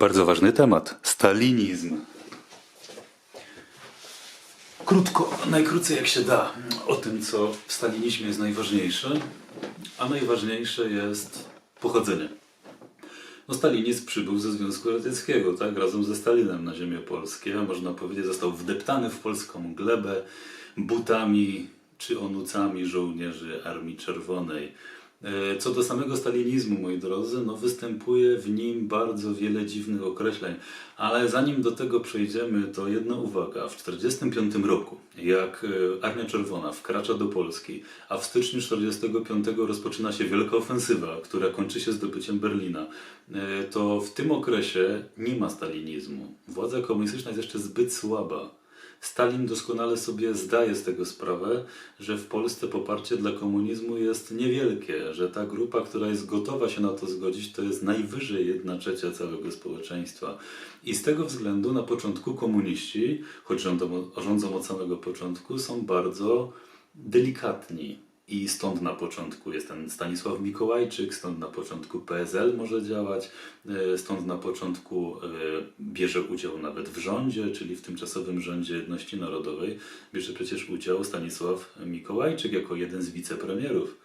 Bardzo ważny temat. Stalinizm. Krótko, najkrócej jak się da, o tym, co w stalinizmie jest najważniejsze, a najważniejsze jest pochodzenie. No, stalinizm przybył ze Związku Radzieckiego, tak, razem ze Stalinem na ziemię polskie, można powiedzieć, został wdeptany w polską glebę butami czy onucami żołnierzy Armii Czerwonej. E, Co do samego stalinizmu, moi drodzy, no występuje w nim bardzo wiele dziwnych określeń, ale zanim do tego przejdziemy, to jedna uwaga. W 1945 roku, jak e, Armia Czerwona wkracza do Polski, a w styczniu 1945 rozpoczyna się wielka ofensywa, która kończy się zdobyciem Berlina, e, to w tym okresie nie ma stalinizmu. Władza komunistyczna jest jeszcze zbyt słaba. Stalin doskonale sobie zdaje z tego sprawę, że w Polsce poparcie dla komunizmu jest niewielkie, że ta grupa, która jest gotowa się na to zgodzić, to jest najwyżej jedna trzecia całego społeczeństwa. I z tego względu na początku komuniści, choć rządzą, od samego początku, są bardzo delikatni. I stąd na początku jest ten Stanisław Mikołajczyk, stąd na początku PSL może działać, e, stąd na początku e, bierze udział nawet w rządzie, czyli w tymczasowym rządzie jedności narodowej, bierze przecież udział Stanisław Mikołajczyk jako jeden z wicepremierów.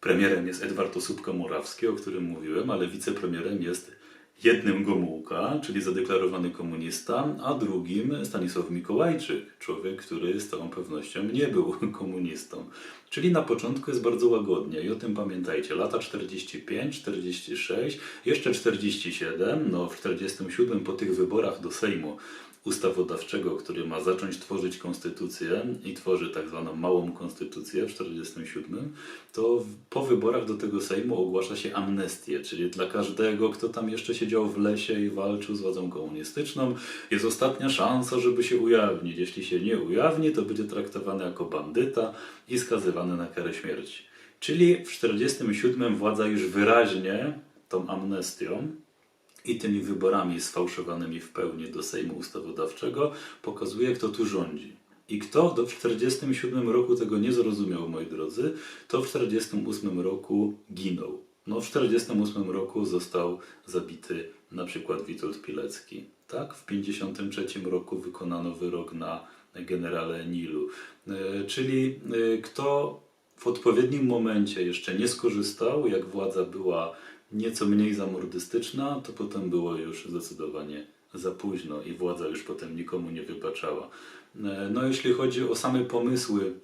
Premierem jest Edward Osóbka-Morawski, o którym mówiłem, ale wicepremierem jest jednym Gomułka, czyli zadeklarowany komunista, a drugim Stanisław Mikołajczyk, człowiek, który z całą pewnością nie był komunistą. Czyli na początku jest bardzo łagodnie i o tym pamiętajcie. Lata 45, 46, jeszcze 47, no w 47 po tych wyborach do Sejmu ustawodawczego, który ma zacząć tworzyć konstytucję i tworzy tak zwaną małą konstytucję w 47, to po wyborach do tego Sejmu ogłasza się amnestię, czyli dla każdego, kto tam jeszcze siedział w lesie i walczył z władzą komunistyczną, jest ostatnia szansa, żeby się ujawnić. Jeśli się nie ujawni, to będzie traktowany jako bandyta i skazywany na karę śmierci. Czyli w 47 władza już wyraźnie tą amnestią i tymi wyborami sfałszowanymi w pełni do Sejmu Ustawodawczego pokazuje, kto tu rządzi. I kto do, w 1947 roku tego nie zrozumiał, moi drodzy, to w 1948 roku ginął. No, w 1948 roku został zabity na przykład Witold Pilecki. Tak? W 1953 roku wykonano wyrok na generale Nilu. E, Czyli e, kto w odpowiednim momencie jeszcze nie skorzystał, jak władza była nieco mniej zamordystyczna, to potem było już zdecydowanie za późno i władza już potem nikomu nie wybaczała. E, No jeśli chodzi o same pomysły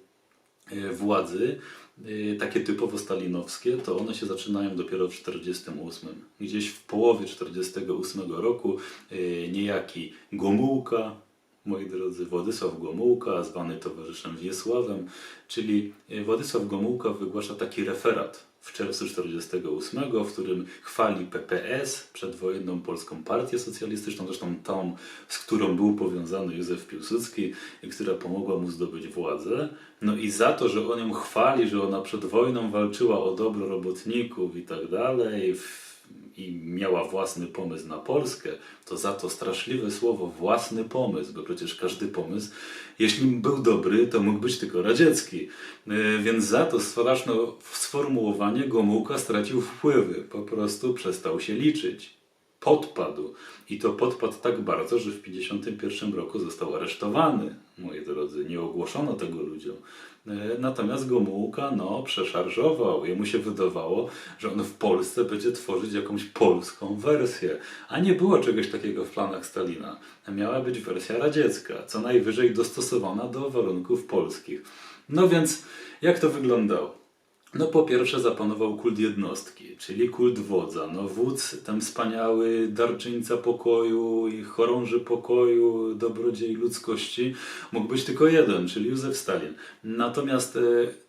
e, władzy, e, takie typowo stalinowskie, to one się zaczynają dopiero w 1948. Gdzieś w połowie 1948 roku niejaki Gomułka, moi drodzy, Władysław Gomułka, zwany towarzyszem Wiesławem, czyli Władysław Gomułka wygłasza taki referat w czerwcu 1948, w którym chwali PPS, przedwojenną Polską Partię Socjalistyczną, zresztą tą, z którą był powiązany Józef Piłsudski która pomogła mu zdobyć władzę. No i za to, że on ją chwali, że ona przed wojną walczyła o dobro robotników i tak dalej, i miała własny pomysł na Polskę, to za to straszliwe słowo własny pomysł, bo przecież każdy pomysł, jeśli był dobry, to mógł być tylko radziecki. E, Więc za to straszne sformułowanie Gomułka stracił wpływy, po prostu przestał się liczyć. Podpadł. I to podpadł tak bardzo, że w 1951 roku został aresztowany, moi drodzy. Nie ogłoszono tego ludziom. E, Natomiast Gomułka, no, przeszarżował. Jemu się wydawało, że on w Polsce będzie tworzyć jakąś polską wersję. A nie było czegoś takiego w planach Stalina. Miała być wersja radziecka, co najwyżej dostosowana do warunków polskich. No więc, jak to wyglądało? No po pierwsze zapanował kult jednostki, czyli kult wodza. No wódz, ten wspaniały darczyńca pokoju i chorąży pokoju, dobrodziej ludzkości, mógł być tylko jeden, czyli Józef Stalin. Natomiast e,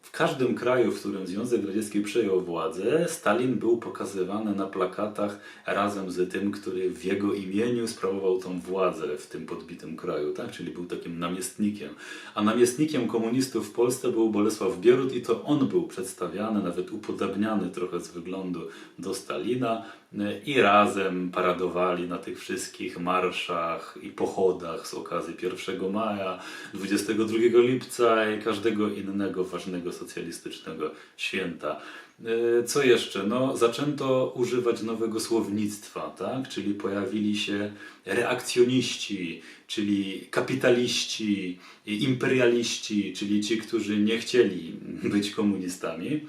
w każdym kraju, w którym Związek Radziecki przejął władzę, Stalin był pokazywany na plakatach razem z tym, który w jego imieniu sprawował tą władzę w tym podbitym kraju, tak? czyli był takim namiestnikiem. A namiestnikiem komunistów w Polsce był Bolesław Bierut i to on był przedstawiany, nawet upodabniany trochę z wyglądu do Stalina e, i razem paradowali na tych wszystkich marszach i pochodach z okazji 1 maja, 22 lipca i każdego innego ważnego socjalistycznego święta. E, Co jeszcze? No, zaczęto używać nowego słownictwa, tak? czyli pojawili się reakcjoniści, czyli kapitaliści, imperialiści, czyli ci, którzy nie chcieli być komunistami.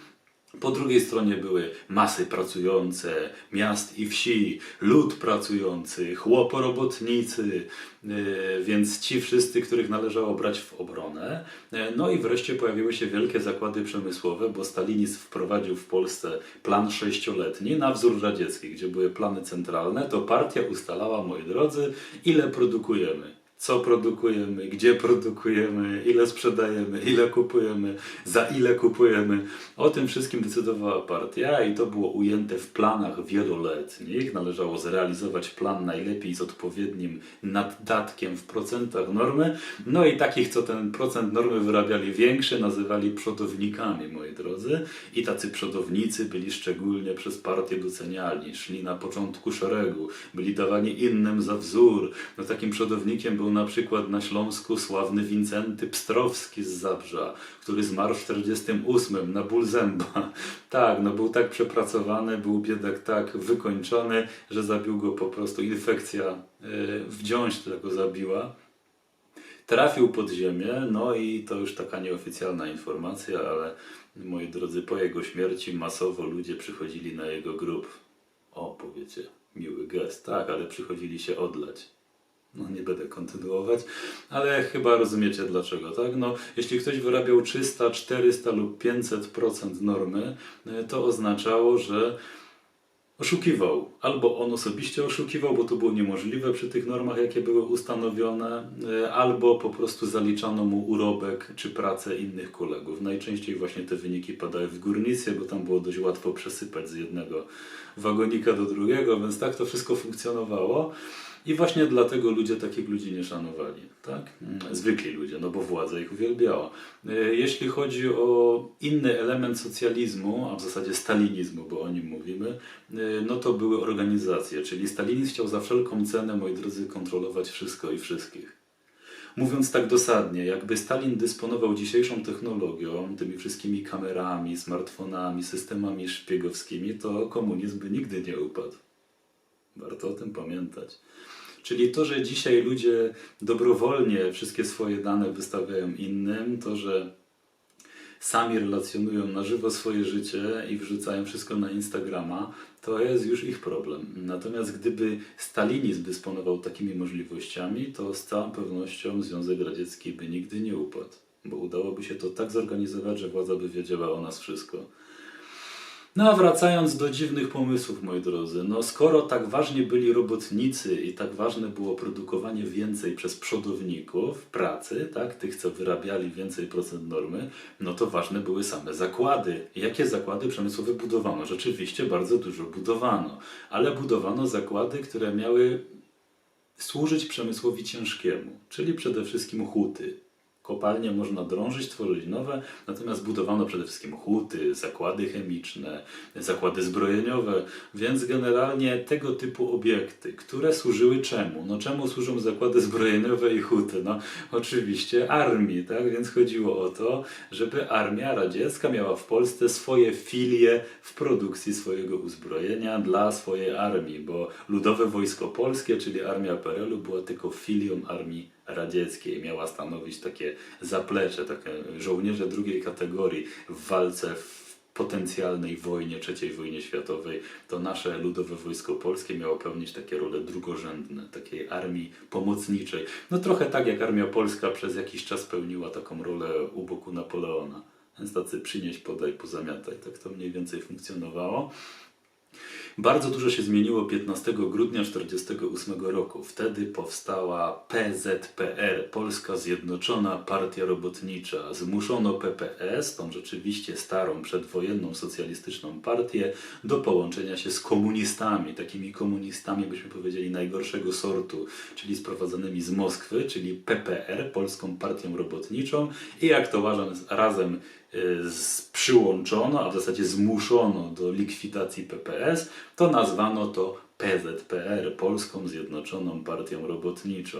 Po drugiej stronie były masy pracujące, miast i wsi, lud pracujący, chłoporobotnicy, yy, więc ci wszyscy, których należało brać w obronę. Yy, No i wreszcie pojawiły się wielkie zakłady przemysłowe, bo stalinizm wprowadził w Polsce plan sześcioletni na wzór radziecki, gdzie były plany centralne, to partia ustalała, moi drodzy, ile produkujemy co produkujemy, gdzie produkujemy, ile sprzedajemy, ile kupujemy, za ile kupujemy. O tym wszystkim decydowała partia i to było ujęte w planach wieloletnich. Należało zrealizować plan najlepiej z odpowiednim naddatkiem w procentach normy. No i takich, co ten procent normy wyrabiali większy, nazywali przodownikami, moi drodzy. I tacy przodownicy byli szczególnie przez partię doceniani. Szli na początku szeregu, byli dawani innym za wzór. No takim przodownikiem był na przykład na Śląsku sławny Wincenty Pstrowski z Zabrza, który zmarł w 48 na ból zęba. Tak, no był tak przepracowany, był biedak tak wykończony, że zabił go po prostu infekcja yy, wdziąść, która go zabiła. Trafił pod ziemię, no i to już taka nieoficjalna informacja, ale moi drodzy, po jego śmierci masowo ludzie przychodzili na jego grób. O, powiecie, miły gest, tak, ale przychodzili się odlać. No nie będę kontynuować, ale chyba rozumiecie dlaczego, tak? No, jeśli ktoś wyrabiał 300, 400 lub 500% normy, e, to oznaczało, że oszukiwał. Albo on osobiście oszukiwał, bo to było niemożliwe przy tych normach, jakie były ustanowione, e, albo po prostu zaliczano mu urobek czy pracę innych kolegów. Najczęściej właśnie te wyniki padały w górnictwie, bo tam było dość łatwo przesypać z jednego wagonika do drugiego, więc tak to wszystko funkcjonowało. I właśnie dlatego ludzie takich ludzi nie szanowali, tak? Zwykli ludzie, no bo władza ich uwielbiała. E, Jeśli chodzi o inny element socjalizmu, a w zasadzie stalinizmu, bo o nim mówimy, e, no to były organizacje, czyli stalinizm chciał za wszelką cenę, moi drodzy, kontrolować wszystko i wszystkich. Mówiąc tak dosadnie, jakby Stalin dysponował dzisiejszą technologią, tymi wszystkimi kamerami, smartfonami, systemami szpiegowskimi, to komunizm by nigdy nie upadł. Warto o tym pamiętać. Czyli to, że dzisiaj ludzie dobrowolnie wszystkie swoje dane wystawiają innym, to, że sami relacjonują na żywo swoje życie i wrzucają wszystko na Instagrama, to jest już ich problem. Natomiast gdyby stalinizm dysponował takimi możliwościami, to z całą pewnością Związek Radziecki by nigdy nie upadł, bo udałoby się to tak zorganizować, że władza by wiedziała o nas wszystko. No a wracając do dziwnych pomysłów, moi drodzy, no skoro tak ważni byli robotnicy i tak ważne było produkowanie więcej przez przodowników pracy, tak, tych co wyrabiali więcej procent normy, no to ważne były same zakłady. Jakie zakłady przemysłowe budowano? Rzeczywiście bardzo dużo budowano, ale budowano zakłady, które miały służyć przemysłowi ciężkiemu, czyli przede wszystkim huty. Kopalnie można drążyć, tworzyć nowe, natomiast budowano przede wszystkim huty, zakłady chemiczne, zakłady zbrojeniowe, więc generalnie tego typu obiekty, które służyły czemu? No czemu służą zakłady zbrojeniowe i huty? No oczywiście armii, tak? Więc chodziło o to, żeby armia radziecka miała w Polsce swoje filie w produkcji swojego uzbrojenia dla swojej armii, bo Ludowe Wojsko Polskie, czyli armia PRL-u była tylko filią armii radzieckiej. Miała stanowić takie zaplecze, takie żołnierze drugiej kategorii w walce w potencjalnej wojnie, III wojnie światowej, to nasze Ludowe Wojsko Polskie miało pełnić takie role drugorzędne, takiej armii pomocniczej. No trochę tak jak Armia Polska przez jakiś czas pełniła taką rolę u boku Napoleona. Więc tacy przynieść, podaj, pozamiataj. Tak to mniej więcej funkcjonowało. Bardzo dużo się zmieniło 15 grudnia 1948 roku. Wtedy powstała PZPR, Polska Zjednoczona Partia Robotnicza. Zmuszono PPS, tą rzeczywiście starą, przedwojenną socjalistyczną partię, do połączenia się z komunistami, takimi komunistami, byśmy powiedzieli, najgorszego sortu, czyli sprowadzonymi z Moskwy, czyli PPR, Polską Partią Robotniczą i jak to razem przyłączono, a w zasadzie zmuszono do likwidacji PPS, to nazwano to PZPR, Polską Zjednoczoną Partią Robotniczą.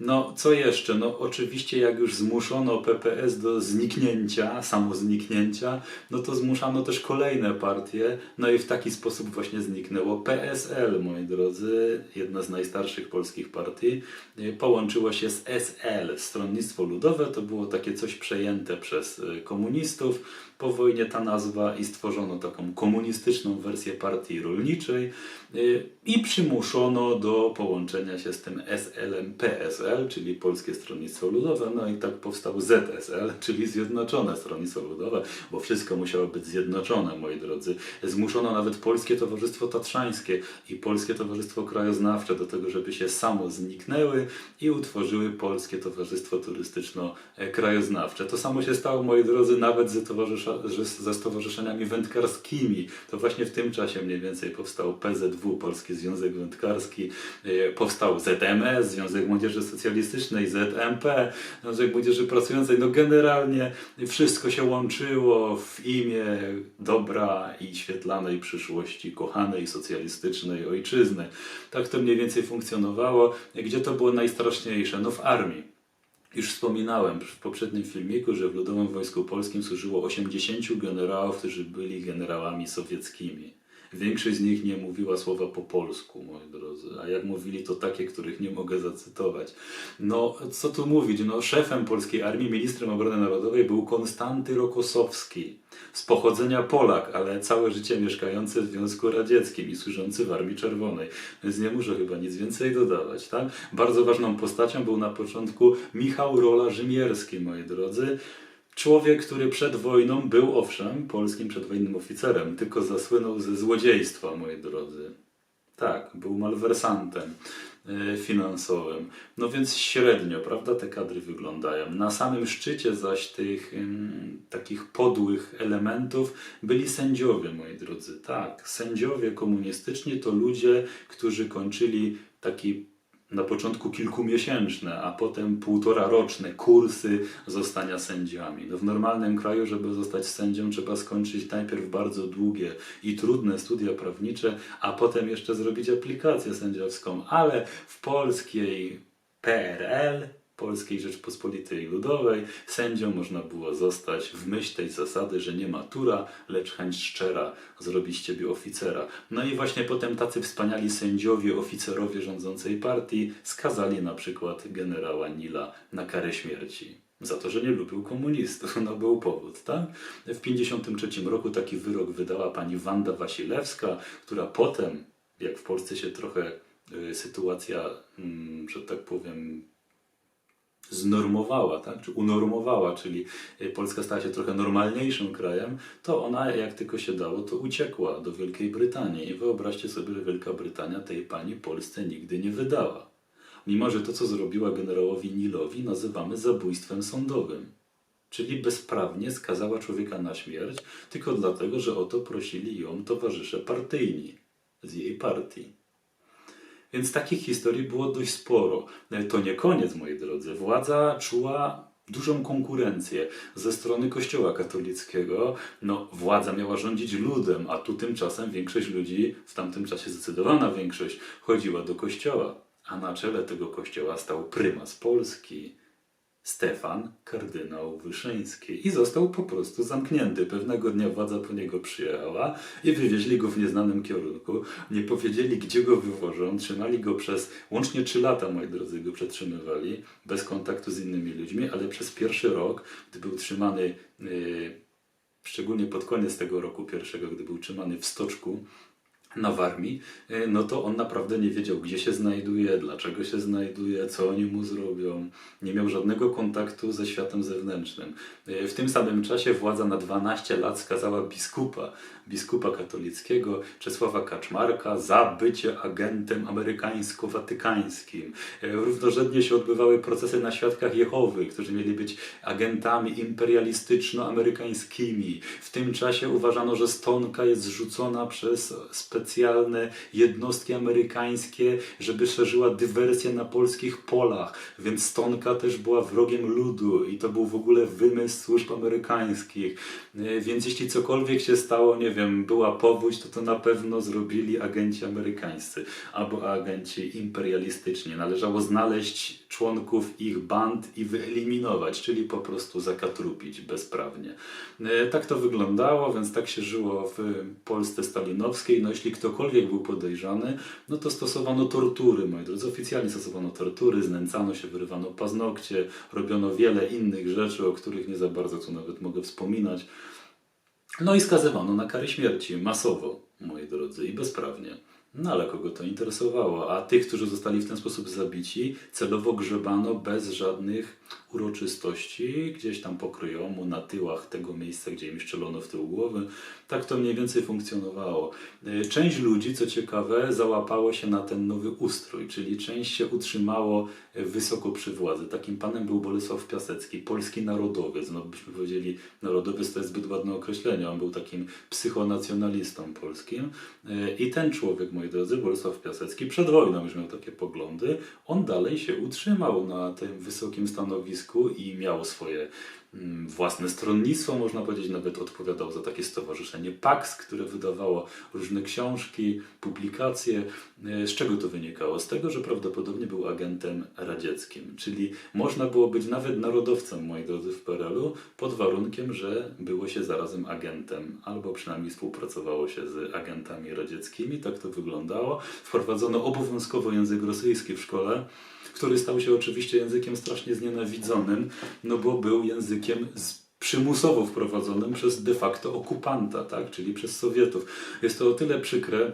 No, co jeszcze? No, oczywiście, jak już zmuszono PPS do zniknięcia, samo zniknięcia, no to zmuszano też kolejne partie, no i w taki sposób właśnie zniknęło PSL, moi drodzy, jedna z najstarszych polskich partii, y, połączyło się z SL, Stronnictwo Ludowe, to było takie coś przejęte przez y, komunistów, po wojnie ta nazwa i stworzono taką komunistyczną wersję partii rolniczej y, i przymuszono do połączenia się z tym SL-em PSL, czyli Polskie Stronnictwo Ludowe, no i tak powstał ZSL, czyli Zjednoczone Stronnictwo Ludowe, bo wszystko musiało być zjednoczone, moi drodzy. Zmuszono nawet Polskie Towarzystwo Tatrzańskie i Polskie Towarzystwo Krajoznawcze do tego, żeby się samo zniknęły i utworzyły Polskie Towarzystwo Turystyczno-Krajoznawcze. To samo się stało, moi drodzy, nawet ze, towarzysza, ze stowarzyszeniami wędkarskimi. To właśnie w tym czasie mniej więcej powstał PZW, Polski Związek Wędkarski, e, powstał ZMS, Związek Młodzieży Socjalistycznej, ZMP, Związek Młodzieży Pracującej. No generalnie wszystko się łączyło w imię dobra i świetlanej przyszłości, kochanej socjalistycznej ojczyzny. Tak to mniej więcej funkcjonowało. Gdzie to było najstraszniejsze? No w armii. Już wspominałem w poprzednim filmiku, że w Ludowym Wojsku Polskim służyło 80 generałów, którzy byli generałami sowieckimi. Większość z nich nie mówiła słowa po polsku, moi drodzy, a jak mówili, to takie, których nie mogę zacytować. No, co tu mówić, no, szefem polskiej armii, ministrem obrony narodowej był Konstanty Rokosowski, z pochodzenia Polak, ale całe życie mieszkający w Związku Radzieckim i służący w Armii Czerwonej, więc nie muszę chyba nic więcej dodawać, tak? Bardzo ważną postacią był na początku Michał Rola Rzymierski, moi drodzy, Człowiek, który przed wojną był owszem polskim przedwojennym oficerem, tylko zasłynął ze złodziejstwa, moi drodzy. Tak, był malwersantem e, finansowym. No więc średnio, prawda, te kadry wyglądają. Na samym szczycie zaś tych takich podłych elementów byli sędziowie, moi drodzy. Tak, sędziowie komunistyczni to ludzie, którzy kończyli taki na początku kilkumiesięczne, a potem półtora roczne kursy zostania sędziami. No w normalnym kraju, żeby zostać sędzią, trzeba skończyć najpierw bardzo długie i trudne studia prawnicze, a potem jeszcze zrobić aplikację sędziowską. Ale w polskiej PRL, Polskiej Rzeczpospolitej Ludowej, sędzią można było zostać w myśl tej zasady, że nie matura, lecz chęć szczera zrobi z ciebie oficera. No i właśnie potem tacy wspaniali sędziowie, oficerowie rządzącej partii skazali na przykład generała Nila na karę śmierci. Za to, że nie lubił komunistów. No był powód, tak? W 1953 roku taki wyrok wydała pani Wanda Wasilewska, która potem, jak w Polsce się trochę y, sytuacja, mm, że tak powiem, znormowała, tak? czy unormowała, czyli y, Polska stała się trochę normalniejszym krajem, to ona jak tylko się dało, to uciekła do Wielkiej Brytanii. I wyobraźcie sobie, że Wielka Brytania tej pani Polsce nigdy nie wydała. Mimo, że to, co zrobiła generałowi Nilowi, nazywamy zabójstwem sądowym. Czyli bezprawnie skazała człowieka na śmierć, tylko dlatego, że o to prosili ją towarzysze partyjni z jej partii. Więc takich historii było dość sporo. E, To nie koniec, moi drodzy. Władza czuła dużą konkurencję ze strony Kościoła katolickiego. No, władza miała rządzić ludem, a tu tymczasem większość ludzi, w tamtym czasie zdecydowana większość, chodziła do kościoła. A na czele tego kościoła stał prymas Polski. Stefan, kardynał Wyszyński. I został po prostu zamknięty. Pewnego dnia władza po niego przyjechała i wywieźli go w nieznanym kierunku. Nie powiedzieli, gdzie go wywożą. Trzymali go przez łącznie trzy lata, moi drodzy, go przetrzymywali, bez kontaktu z innymi ludźmi, ale przez pierwszy rok, gdy był trzymany, yy, szczególnie pod koniec tego roku pierwszego, gdy był trzymany w stoczku, na Warmii, y, no to on naprawdę nie wiedział, gdzie się znajduje, dlaczego się znajduje, co oni mu zrobią. Nie miał żadnego kontaktu ze światem zewnętrznym. Y, W tym samym czasie władza na 12 lat skazała biskupa, biskupa katolickiego Czesława Kaczmarka za bycie agentem amerykańsko-watykańskim. Y, Równorzędnie się odbywały procesy na świadkach Jehowy, którzy mieli być agentami imperialistyczno-amerykańskimi. W tym czasie uważano, że stonka jest zrzucona przez specjalne jednostki amerykańskie, żeby szerzyła dywersję na polskich polach, więc Stonka też była wrogiem ludu i to był w ogóle wymysł służb amerykańskich. E, Więc jeśli cokolwiek się stało, nie wiem, była powódź, to to na pewno zrobili agenci amerykańscy albo agenci imperialistyczni. Należało znaleźć członków ich band i wyeliminować, czyli po prostu zakatrupić bezprawnie. E, Tak to wyglądało, więc tak się żyło w Polsce stalinowskiej. No jeśli ktokolwiek był podejrzany, no to stosowano tortury, moi drodzy. Oficjalnie stosowano tortury, znęcano się, wyrywano paznokcie, robiono wiele innych rzeczy, o których nie za bardzo tu nawet mogę wspominać. No i skazywano na karę śmierci masowo, moi drodzy, i bezprawnie. No ale kogo to interesowało? A tych, którzy zostali w ten sposób zabici, celowo grzebano bez żadnych uroczystości, gdzieś tam pokryjomu, na tyłach tego miejsca, gdzie im szczelono w tył głowy. Tak to mniej więcej funkcjonowało. Y, Część ludzi, co ciekawe, załapało się na ten nowy ustrój, czyli część się utrzymało y, wysoko przy władzy. Takim panem był Bolesław Piasecki, polski narodowiec. No byśmy powiedzieli, narodowiec to jest zbyt ładne określenie. On był takim psychonacjonalistą polskim. Y, I ten człowiek, moi drodzy, Bolesław Piasecki, przed wojną już miał takie poglądy. On dalej się utrzymał na tym wysokim stanowisku i miał swoje własne stronnictwo, można powiedzieć, nawet odpowiadał za takie stowarzyszenie PAX, które wydawało różne książki, publikacje. E, Z czego to wynikało? Z tego, że prawdopodobnie był agentem radzieckim, czyli można było być nawet narodowcem, moi drodzy, w PRL-u, pod warunkiem, że było się zarazem agentem, albo przynajmniej współpracowało się z agentami radzieckimi, tak to wyglądało. Wprowadzono obowiązkowo język rosyjski w szkole, który stał się oczywiście językiem strasznie znienawidzonym, no bo był językiem przymusowo wprowadzonym przez de facto okupanta, tak? czyli przez Sowietów. Jest to o tyle przykre,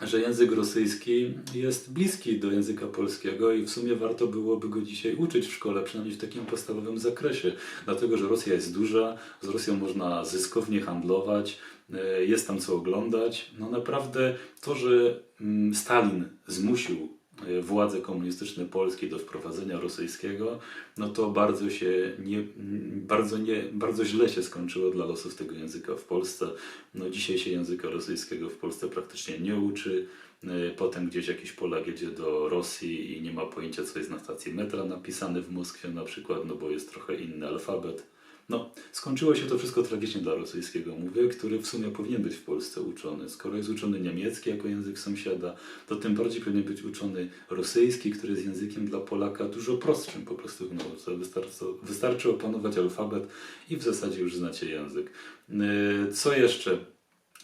że język rosyjski jest bliski do języka polskiego i w sumie warto byłoby go dzisiaj uczyć w szkole, przynajmniej w takim podstawowym zakresie. Dlatego, że Rosja jest duża, z Rosją można zyskownie handlować, e, jest tam co oglądać. No naprawdę to, że mm, Stalin zmusił władze komunistyczne Polski do wprowadzenia rosyjskiego, no to bardzo się nie, bardzo nie, bardzo źle się skończyło dla losów tego języka w Polsce. No dzisiaj się języka rosyjskiego w Polsce praktycznie nie uczy. E, Potem gdzieś jakiś Polak jedzie do Rosji i nie ma pojęcia, co jest na stacji metra napisane w Moskwie na przykład, no bo jest trochę inny alfabet. No, skończyło się to wszystko tragicznie dla rosyjskiego, mówię, który w sumie powinien być w Polsce uczony. Skoro jest uczony niemiecki jako język sąsiada, to tym bardziej powinien być uczony rosyjski, który jest językiem dla Polaka dużo prostszym po prostu w nauce. Wystarczy, wystarczy opanować alfabet i w zasadzie już znacie język. Yy, Co jeszcze?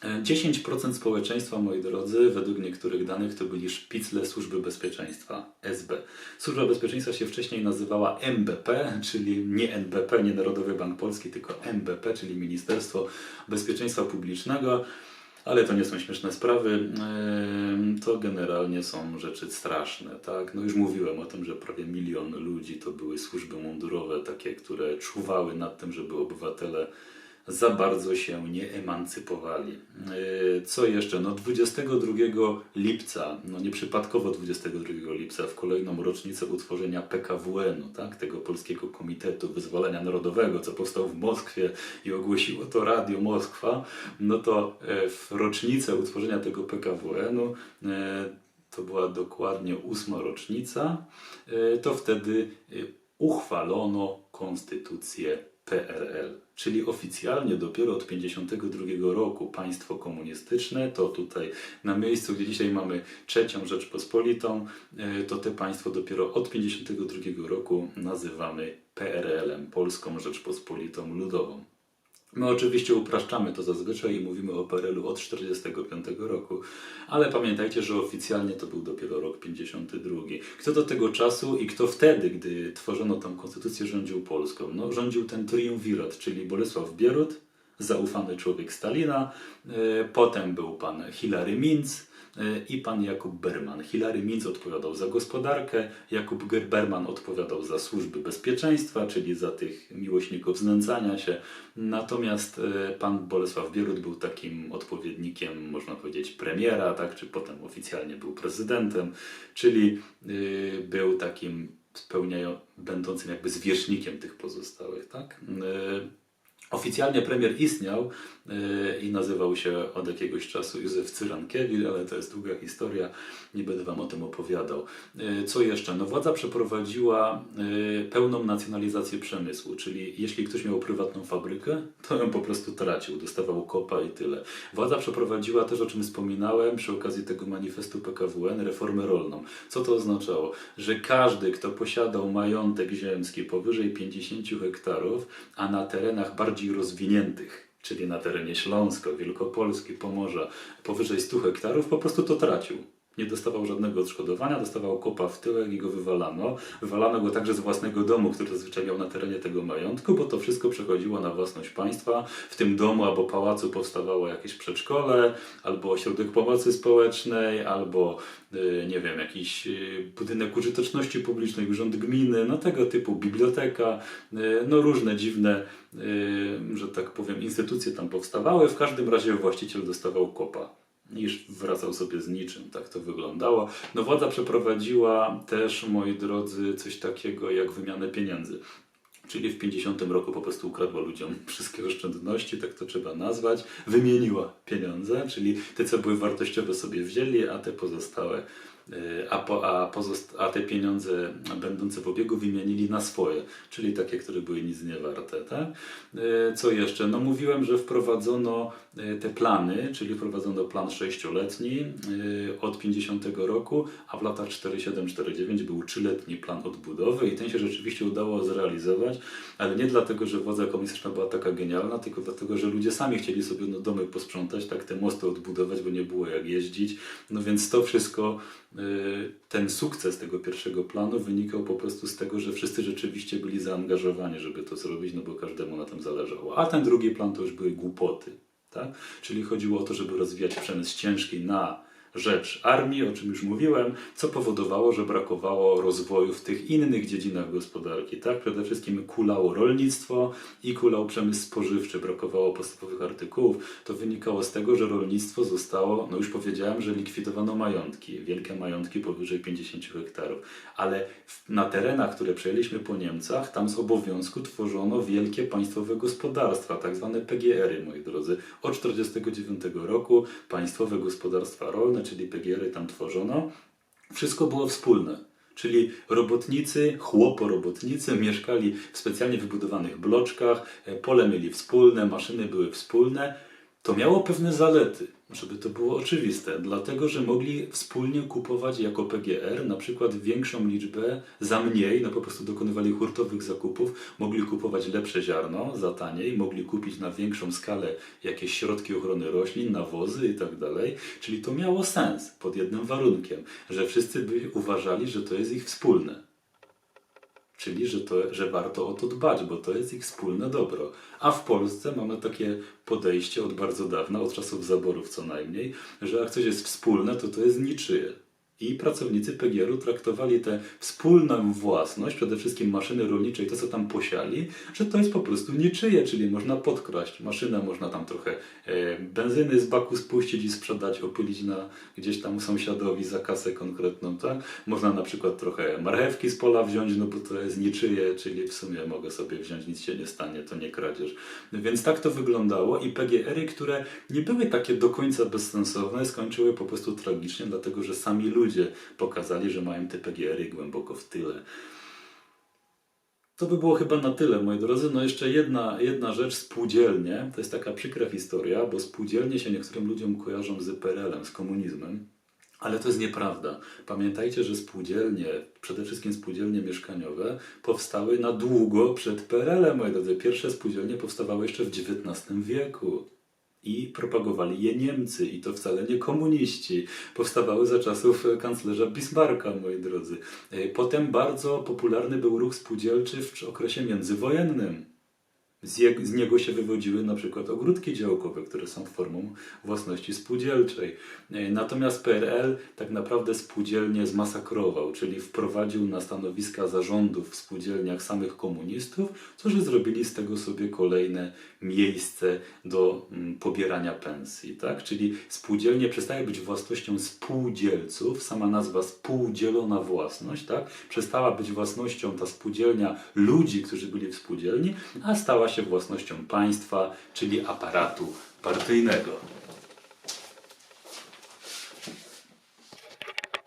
10% społeczeństwa, moi drodzy, według niektórych danych to byli szpicle Służby Bezpieczeństwa, SB. Służba Bezpieczeństwa się wcześniej nazywała MBP, czyli nie NBP, nie Narodowy Bank Polski, tylko MBP, czyli Ministerstwo Bezpieczeństwa Publicznego. Ale to nie są śmieszne sprawy, to generalnie są rzeczy straszne, tak? No już mówiłem o tym, że prawie milion ludzi to były służby mundurowe, takie, które czuwały nad tym, żeby obywatele za bardzo się nie emancypowali. Yy, Co jeszcze? No 22 lipca, no nieprzypadkowo 22 lipca, w kolejną rocznicę utworzenia PKWN-u, tak? tego Polskiego Komitetu Wyzwolenia Narodowego, co powstał w Moskwie i ogłosiło to Radio Moskwa, no to e, w rocznicę utworzenia tego PKWN-u e, to była dokładnie ósma rocznica, e, to wtedy uchwalono konstytucję PRL, czyli oficjalnie dopiero od 1952 roku państwo komunistyczne, to tutaj na miejscu, gdzie dzisiaj mamy trzecią Rzeczpospolitą, e, to te państwo dopiero od 1952 roku nazywamy PRL-em, Polską Rzeczpospolitą Ludową. My oczywiście upraszczamy to zazwyczaj i mówimy o PRL-u od 1945 roku, ale pamiętajcie, że oficjalnie to był dopiero rok 52. Kto do tego czasu i kto wtedy, gdy tworzono tą konstytucję, rządził Polską? No, rządził ten triumvirat, czyli Bolesław Bierut, zaufany człowiek Stalina, e, potem był pan Hilary Minc, i pan Jakub Berman. Hilary Minc odpowiadał za gospodarkę, Jakub Berman odpowiadał za służby bezpieczeństwa, czyli za tych miłośników znęcania się. Natomiast e, pan Bolesław Bierut był takim odpowiednikiem, można powiedzieć, premiera, tak, czy potem oficjalnie był prezydentem, czyli y, był takim spełniają, będącym jakby zwierzchnikiem tych pozostałych, tak. Oficjalnie premier istniał yy, i nazywał się od jakiegoś czasu Józef Cyrankiewicz, ale to jest długa historia, nie będę Wam o tym opowiadał. Yy, Co jeszcze? No władza przeprowadziła yy, pełną nacjonalizację przemysłu, czyli jeśli ktoś miał prywatną fabrykę, to ją po prostu tracił, dostawał kopa i tyle. Władza przeprowadziła też, o czym wspominałem, przy okazji tego manifestu PKWN, reformę rolną. Co to oznaczało? Że każdy, kto posiadał majątek ziemski powyżej 50 hektarów, a na terenach bardziej rozwiniętych, czyli na terenie Śląska, Wielkopolski, Pomorza, powyżej 100 hektarów, po prostu to tracił. Nie dostawał żadnego odszkodowania, dostawał kopa w tyłek i go wywalano. Wywalano go także z własnego domu, który zazwyczaj miał na terenie tego majątku, bo to wszystko przechodziło na własność państwa. W tym domu albo pałacu powstawało jakieś przedszkole, albo ośrodek pomocy społecznej, albo y, nie wiem, jakiś y, budynek użyteczności publicznej, urząd gminy, no tego typu biblioteka, y, no różne dziwne, że tak powiem, instytucje tam powstawały. W każdym razie właściciel dostawał kopa niż wracał sobie z niczym. Tak to wyglądało. No władza przeprowadziła też, moi drodzy, coś takiego jak wymianę pieniędzy. Czyli w 50 roku po prostu ukradła ludziom wszystkie oszczędności, tak to trzeba nazwać, wymieniła pieniądze, czyli te, co były wartościowe sobie wzięli, a te pozostałe, a, po, a, a te pieniądze będące w obiegu wymienili na swoje, czyli takie, które były nic nie warte. Tak? Y, Co jeszcze? No mówiłem, że wprowadzono y, te plany, czyli wprowadzono plan sześcioletni y, od 50 roku, a w latach 47-49 był trzyletni plan odbudowy i ten się rzeczywiście udało zrealizować, ale nie dlatego, że władza komunistyczna była taka genialna, tylko dlatego, że ludzie sami chcieli sobie no, domy posprzątać, tak te mosty odbudować, bo nie było jak jeździć. No więc to wszystko, y, ten sukces tego pierwszego planu wynikał po prostu z tego, że wszyscy rzeczywiście byli zaangażowani, żeby to zrobić, no bo każdemu na tym zależało. A ten drugi plan to już były głupoty. Tak? Czyli chodziło o to, żeby rozwijać przemysł ciężki na rzecz armii, o czym już mówiłem, co powodowało, że brakowało rozwoju w tych innych dziedzinach gospodarki. Tak? Przede wszystkim kulało rolnictwo i kulał przemysł spożywczy, brakowało podstawowych artykułów. To wynikało z tego, że rolnictwo zostało, no już powiedziałem, że likwidowano majątki, wielkie majątki powyżej 50 hektarów, ale na terenach, które przejęliśmy po Niemcach, tam z obowiązku tworzono wielkie państwowe gospodarstwa, tak zwane PGR-y, moi drodzy. Od 1949 roku państwowe gospodarstwa rolne, czyli PGR-y tam tworzono. Wszystko było wspólne. Czyli robotnicy, chłoporobotnicy mieszkali w specjalnie wybudowanych bloczkach, e, pole mieli wspólne, maszyny były wspólne. To miało pewne zalety, żeby to było oczywiste, dlatego że mogli wspólnie kupować jako PGR na przykład większą liczbę za mniej, no po prostu dokonywali hurtowych zakupów, mogli kupować lepsze ziarno za taniej, mogli kupić na większą skalę jakieś środki ochrony roślin, nawozy i tak. Czyli to miało sens pod jednym warunkiem, że wszyscy by uważali, że to jest ich wspólne. Czyli, że, to, że warto o to dbać, bo to jest ich wspólne dobro. A w Polsce mamy takie podejście od bardzo dawna, od czasów zaborów co najmniej, że jak coś jest wspólne, to to jest niczyje. I pracownicy PGR-u traktowali tę wspólną własność, przede wszystkim maszyny rolnicze i to, co tam posiali, że to jest po prostu niczyje, czyli można podkraść maszynę, można tam trochę e, benzyny z baku spuścić i sprzedać, opylić na gdzieś tam sąsiadowi za kasę konkretną, tak? Można na przykład trochę marchewki z pola wziąć, no bo to jest niczyje, czyli w sumie mogę sobie wziąć, nic się nie stanie, to nie kradzież. Więc tak to wyglądało i PGR-y, które nie były takie do końca bezsensowne, skończyły po prostu tragicznie, dlatego że sami ludzie pokazali, że mają te PGR-y głęboko w tyle. To by było chyba na tyle, moi drodzy. No jeszcze jedna, jedna rzecz, spółdzielnie. To jest taka przykra historia, bo spółdzielnie się niektórym ludziom kojarzą z PRL-em, z komunizmem. Ale to jest nieprawda. Pamiętajcie, że spółdzielnie, przede wszystkim spółdzielnie mieszkaniowe, powstały na długo przed PRL-em, moi drodzy. Pierwsze spółdzielnie powstawały jeszcze w XIX wieku. I propagowali je Niemcy, i to wcale nie komuniści. Powstawały za czasów e, kanclerza Bismarcka, moi drodzy. E, Potem bardzo popularny był ruch spółdzielczy w okresie międzywojennym. Z, je, z niego się wywodziły na przykład ogródki działkowe, które są formą własności spółdzielczej. E, Natomiast PRL tak naprawdę spółdzielnie zmasakrował, czyli wprowadził na stanowiska zarządów w spółdzielniach samych komunistów, że zrobili z tego sobie kolejne miejsce do mm, pobierania pensji. Tak? Czyli spółdzielnie przestaje być własnością spółdzielców, sama nazwa spółdzielona własność, tak? przestała być własnością ta spółdzielnia ludzi, którzy byli w spółdzielni, a stała się własnością państwa, czyli aparatu partyjnego.